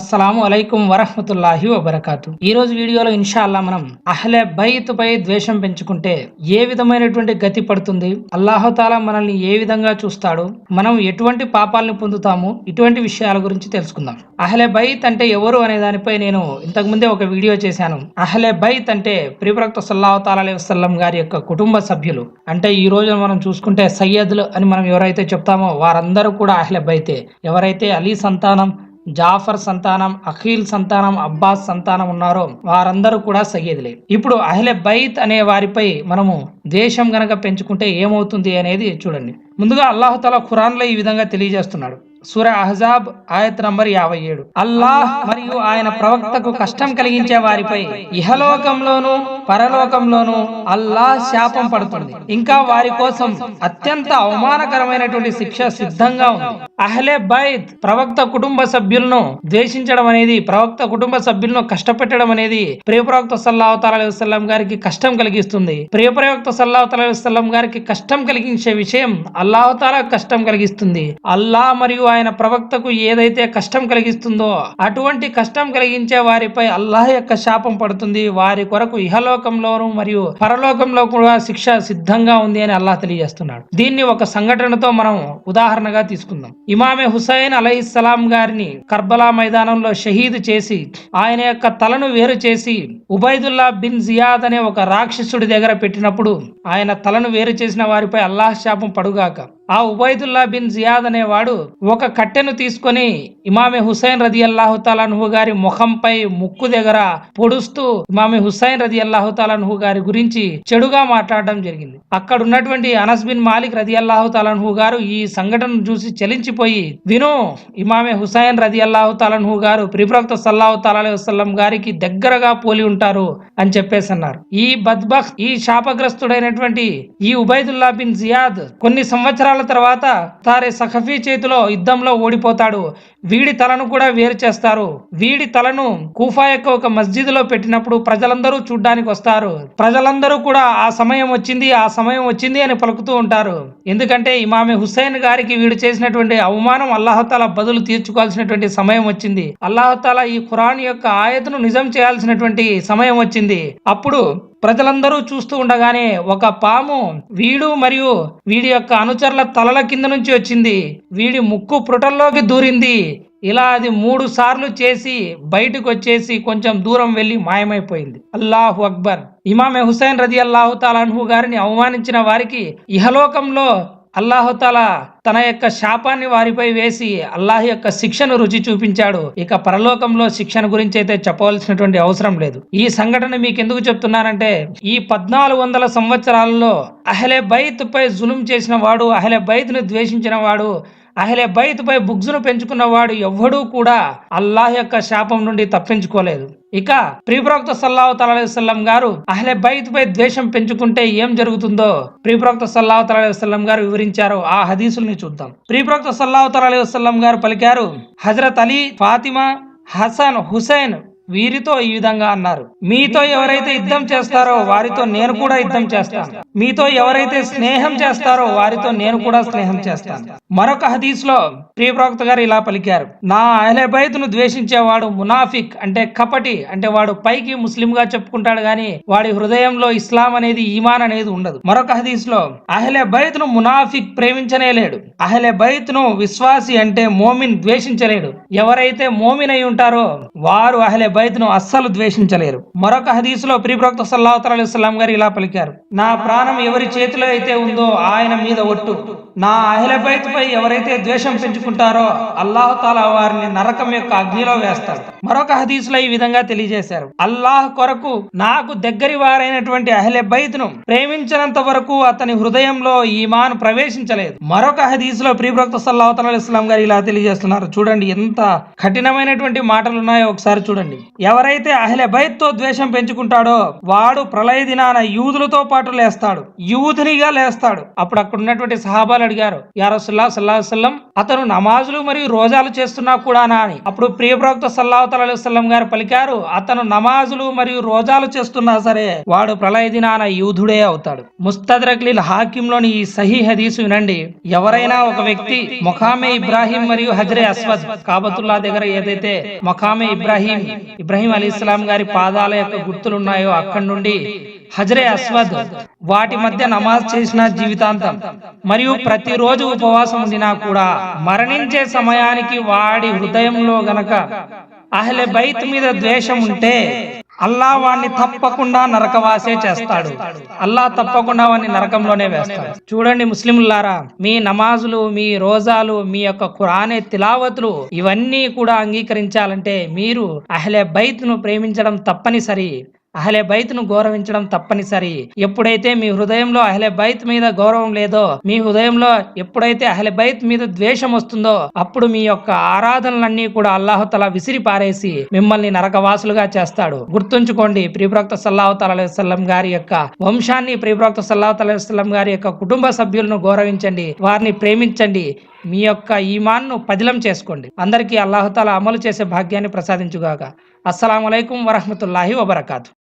అస్సలాము అలైకుం వరహమతుల్లాహి వబర్కాతు. ఈ రోజు వీడియోలో ఇన్షాల్లా మనం అహ్లె బైత్ పై ద్వేషం పెంచుకుంటే ఏ విధమైనటువంటి గతి పడుతుంది? అల్లాహతాలా మనల్ని ఏ విధంగా చూస్తాడు మనం ఎటువంటి పాపాలను పొందుతాము ఇటువంటి విషయాల గురించి తెలుసుకుందాం. అహ్లె బైత్ అంటే ఎవరు అనే దానిపై నేను ఇంతకు ముందే ఒక వీడియో చేశాను. అహ్లె బైత్ అంటే ప్రిప్రక్త సల్లాహతాల అలీ వసల్లం గారి యొక్క కుటుంబ సభ్యులు. అంటే ఈ రోజు మనం చూసుకుంటే సయ్యద్లు అని మనం ఎవరైతే చెప్తామో వారందరూ కూడా అహ్లె బైతే. ఎవరైతే అలీ సంతానం జాఫర్ సంతానం అఖీల్ సంతానం అబ్బాస్ సంతానం ఉన్నారో వారందరూ కూడా సయ్యదులే. ఇప్పుడు అహ్లె బైత్ అనే వారిపై మనము దేశం గనక పెంచుకుంటే ఏమవుతుంది అనేది చూడండి. ముందుగా అల్లాహతల ఖురాన్లో ఈ విధంగా తెలియజేస్తున్నాడు. సూర అహజాబ్ ఆయత్ నంబర్ యాభై ఏడు. అల్లాహ్ మరియు ఆయన ప్రవక్తకు కష్టం కలిగించే వారిపై ఇహలోకంలోను పరలోకంలోను అల్లాహ్ శాపం పడుతుంది. ఇంకా వారి కోసం అత్యంత అవమానకరమైనటువంటి శిక్ష సిద్ధంగా ఉంది. అహ్లే బైత్ ప్రవక్త కుటుంబ సభ్యులను ద్వేషించడం అనేది ప్రవక్త కుటుంబ సభ్యులను కష్టపెట్టడం అనేది ప్రియ ప్రవక్త సల్లాహు వసలం గారికి కష్టం కలిగిస్తుంది. ప్రియ ప్రవక్త సల్లాహు వసలం గారికి కష్టం కలిగించే విషయం అల్లాహతాల కష్టం కలిగిస్తుంది. అల్లాహ్ మరియు ఆయన ప్రవక్తకు ఏదైతే కష్టం కలిగిస్తుందో అటువంటి కష్టం కలిగించే వారిపై అల్లాహ్ యొక్క శాపం పడుతుంది. వారి కొరకు ఇహలోకంలోను మరియు పరలోకంలో కూడా శిక్ష సిద్ధంగా ఉంది అని అల్లాహ్ తెలియజేస్తున్నాడు. దీన్ని ఒక సంఘటనతో మనం ఉదాహరణగా తీసుకుందాం. ఇమామే హుసైన్ అలహిస్సలాం గారిని కర్బలా మైదానంలో షహీద్ చేసి ఆయన యొక్క తలను వేరు చేసి ఉబైదుల్లా బిన్ జియాద్ అనే ఒక రాక్షసుడి దగ్గర పెట్టినప్పుడు ఆయన తలను వేరు చేసిన వారిపై అల్లాహ్ శాపం పడుగాక ఆ ఉబైదుల్లా బిన్ జియాద్ అనేవాడు ఒక కట్టెను తీసుకొని ఇమామి హుసైన్ రది అల్లాహుతాలనుహు గారి ముఖంపై ముక్కు దగ్గర పొడుస్తూ ఇమామి హుసైన్ రది అల్లాహుతాలనుహు గారి గురించి చెడుగా మాట్లాడడం జరిగింది. అక్కడ ఉన్నటువంటి అనస్ బిన్ మాలిక్ రది అల్లాహుతాలనుహు గారు ఈ సంఘటన చూసి చలించిపోయి విను ఇమామి హుసైన్ రది అల్లాహుతాలనుహు గారు ప్రిప్రవక్త సల్లాహు తాలీ వసల్లం గారికి దగ్గరగా పోలి ఉంటారు అని చెప్పేసి అన్నారు. ఈ బద్బక్ ఈ శాపగ్రస్తుడైనటువంటి ఈ ఉబైదుల్లా బిన్ జియాద్ కొన్ని సంవత్సరాల తర్వాత తారే సఖఫీ చేతిలో యుద్ధంలో ఓడిపోతాడు. వీడి తలను కూడా వేరు చేస్తారు. వీడి తలను కూఫా యొక్క ఒక మస్జిద్లో పెట్టినప్పుడు ప్రజలందరూ చూడ్డానికి వస్తారు. ప్రజలందరూ కూడా ఆ సమయం వచ్చింది ఆ సమయం వచ్చింది అని పలుకుతూ ఉంటారు. ఎందుకంటే ఇమామి హుస్సేన్ గారికి వీడు చేసినటువంటి అవమానం అల్లాహతాల బదులు తీర్చుకోవాల్సినటువంటి సమయం వచ్చింది. అల్లాహతాల ఈ ఖురాన్ యొక్క ఆయతను నిజం చేయాల్సినటువంటి సమయం వచ్చింది. అప్పుడు ప్రజలందరూ చూస్తూ ఉండగానే ఒక పాము వీడు మరియు వీడి యొక్క అనుచరుల తలల కింద నుంచి వచ్చింది. వీడి ముక్కు పుటల్లోకి దూరింది. ఇలా అది మూడు సార్లు చేసి బయటకు వచ్చేసి కొంచెం దూరం వెళ్ళి మాయమైపోయింది. అల్లాహు అక్బర్. ఇమామే హుసైన్ రది అల్లాహు తాలాన్హు గారిని అవమానించిన వారికి ఇహలోకంలో అల్లాహుతాల తన యొక్క శాపాన్ని వారిపై వేసి అల్లాహ్ యొక్క శిక్షను రుచి చూపించాడు. ఇక పరలోకంలో శిక్షణ గురించి అయితే చెప్పవలసినటువంటి అవసరం లేదు. ఈ సంఘటన మీకు ఎందుకు చెప్తున్నానంటే ఈ పద్నాలుగు వందల సంవత్సరాలలో అహలే బైత్ పై జులుం చేసిన వాడు అహలే బైత్ను ద్వేషించిన వాడు అహలే బైత్ పై బుగ్జును పెంచుకున్నవాడు ఎవ్వడూ కూడా అల్లాహ్ యొక్క శాపం నుండి తప్పించుకోలేదు. ఇక ప్రియప్రవక్త సల్లాహు తలాహం గారు అహ్లే బైత్ పై ద్వేషం పెంచుకుంటే ఏం జరుగుతుందో ప్రియప్రవక్త సల్లాహు తలాహం గారు వివరించారు ఆ హదీసుల్ని చూద్దాం. ప్రియప్రవక్త సల్లాహు తలాహం గారు పలికారు హజరత్ అలీ ఫాతిమా హసన్ హుసేన్ వీరితో ఈ విధంగా అన్నారు. మీతో ఎవరైతే యుద్ధం చేస్తారో వారితో నేను కూడా యుద్ధం చేస్తాను. మీతో ఎవరైతే స్నేహం చేస్తారో వారితో నేను కూడా స్నేహం చేస్తాను. మరొక హదీస్లో ప్రియ ప్రవక్త గారు ఇలా పలికారు. నా అహ్లే బైత్ను ద్వేషించేవాడు మునాఫిక్ అంటే కపటి అంటే వాడు పైకి ముస్లిం గా చెప్పుకుంటాడు గాని వాడి హృదయంలో ఇస్లాం అనేది ఈమాన్ అనేది ఉండదు. మరొక హదీస్లో అహ్లే బైత్ను మునాఫిక్ ప్రేమించనే లేడు. అహ్లే బైత్ను విశ్వాసి అంటే మోమిన్ ద్వేషించలేడు. ఎవరైతే మోమిన్ అయి ఉంటారో వారు అహ్లే బైత్ను అస్సలు ద్వేషించలేరు. మరొక హదీస్లో ప్రియప్రవక్త సల్లాహు అలైస్లాం గారు ఇలా పలికారు. నా ప్రాణ ఎవరి చేతిలో అయితే ఉందో ఆయన మీద ఒట్టు. నా అహిల పై ఎవరైతే ద్వేషం పెంచుకుంటారో అల్లాహతాలా వారిని నరకం యొక్క అగ్నిలో వేస్తాడు మరొక హదీసులో ఈ విధంగా తెలియజేశారు. అల్లాహ్ కొరకు నాకు దగ్గరి వారైనటువంటి అహ్లె ను ప్రేమించినంత వరకు అతని హృదయంలో ఈమాన్ ప్రవేశించలేదు. మరొక హదీసులో ప్రియప్రవక్త సల్లాహతల ఇస్లాం గారు ఇలా తెలియజేస్తున్నారు. చూడండి ఎంత కఠినమైనటువంటి మాటలు ఉన్నాయో ఒకసారి చూడండి. ఎవరైతే అహ్లె తో ద్వేషం పెంచుకుంటాడో వాడు ప్రళయ దినాన యూదులతో పాటు లేస్తాడు. లేస్తాడు. యూదునిగా లేస్తాడు. అప్పుడు అక్కడ ఉన్నటువంటి సహాబాలు అడిగారు యా రసుల్లా సల్లా అతను నమాజులు మరియు రోజాలు చేస్తున్నా కూడానా అని. అప్పుడు ప్రియ ప్రవక్త సల్లాహు వసల్లం గారు పలికారు అతను నమాజులు మరియు రోజాలు చేస్తున్నా సరే వాడు ప్రళయ దినాన యూధుడే అవుతాడు. ముస్తద్రక్లీల్ హాకింలోని ఈ సహీ హదీసు వినండి. ఎవరైనా ఒక వ్యక్తి మొఖామే ఇబ్రాహీం మరియు హజరే అస్వద్ కాబతుల్లా దగ్గర ఏదైతే మొఖామే ఇబ్రాహీం ఇబ్రాహీం అలీ ఇస్లాం గారి పాదాల యొక్క గుర్తులు ఉన్నాయో అక్కడి నుండి హజరే అస్వద్ వాటి మధ్య నమాజ్ చేసిన జీవితాంతం మరియు ప్రతిరోజు ఉపవాసం ఉండినా కూడా మరణించే సమయానికి వాడి హృదయంలో గనక అహ్లె బైత్ మీద ద్వేషం ఉంటే అల్లా వాణ్ణి తప్పకుండా నరకవాసే చేస్తాడు. అల్లా తప్పకుండా వాణ్ణి నరకంలోనే వేస్తాడు. చూడండి ముస్లింలారా మీ నమాజులు మీ రోజాలు మీ యొక్క ఖురానే తిలావతులు ఇవన్నీ కూడా అంగీకరించాలంటే మీరు అహ్లే బైత్ను ప్రేమించడం తప్పనిసరి. అహలే బైత్ను గౌరవించడం తప్పనిసరి. ఎప్పుడైతే మీ హృదయంలో అహలే బైత్ మీద గౌరవం లేదో మీ హృదయంలో ఎప్పుడైతే అహలే బైత్ మీద ద్వేషం వస్తుందో అప్పుడు మీ యొక్క ఆరాధనలన్నీ కూడా అల్లాహతల విసిరి పారేసి మిమ్మల్ని నరకవాసులుగా చేస్తాడు. గుర్తుంచుకోండి ప్రియప్రక్త సల్లాహతలం గారి యొక్క వంశాన్ని ప్రియప్రక్త సల్లాహతలం గారి యొక్క కుటుంబ సభ్యులను గౌరవించండి వారిని ప్రేమించండి మీ యొక్క ఈమాన్ను పదిలం చేసుకోండి. అందరికీ అల్లాహతాల అమలు చేసే భాగ్యాన్ని ప్రసాదించుగాక. అస్సలం వరహమతుల్లాహి వబర్కాతు.